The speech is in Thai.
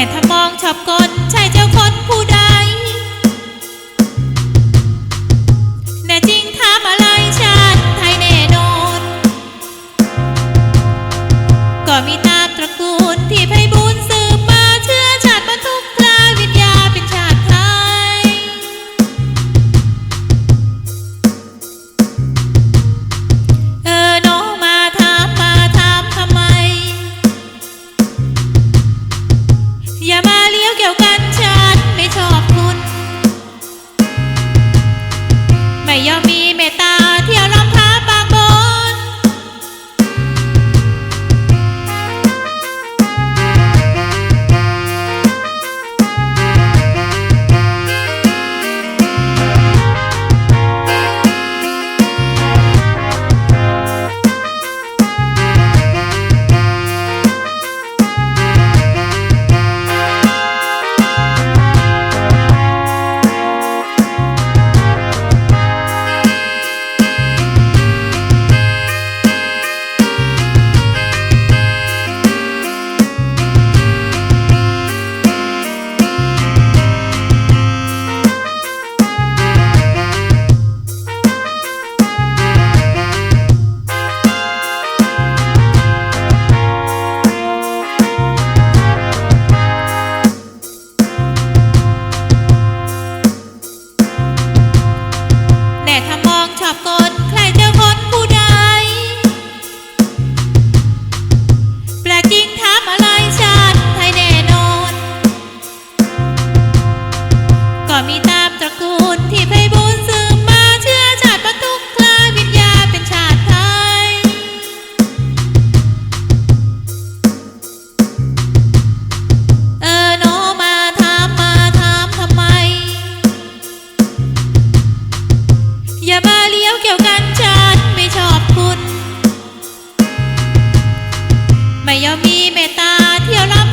แต่ถ้ามองชอบคนใช่เจ้าคนผู้ yummy. อย่ามาเลี้ยวเกี่ยวกันฉันไม่ชอบคุณ ไม่ยอมมีเมตตาเที่ยวรับ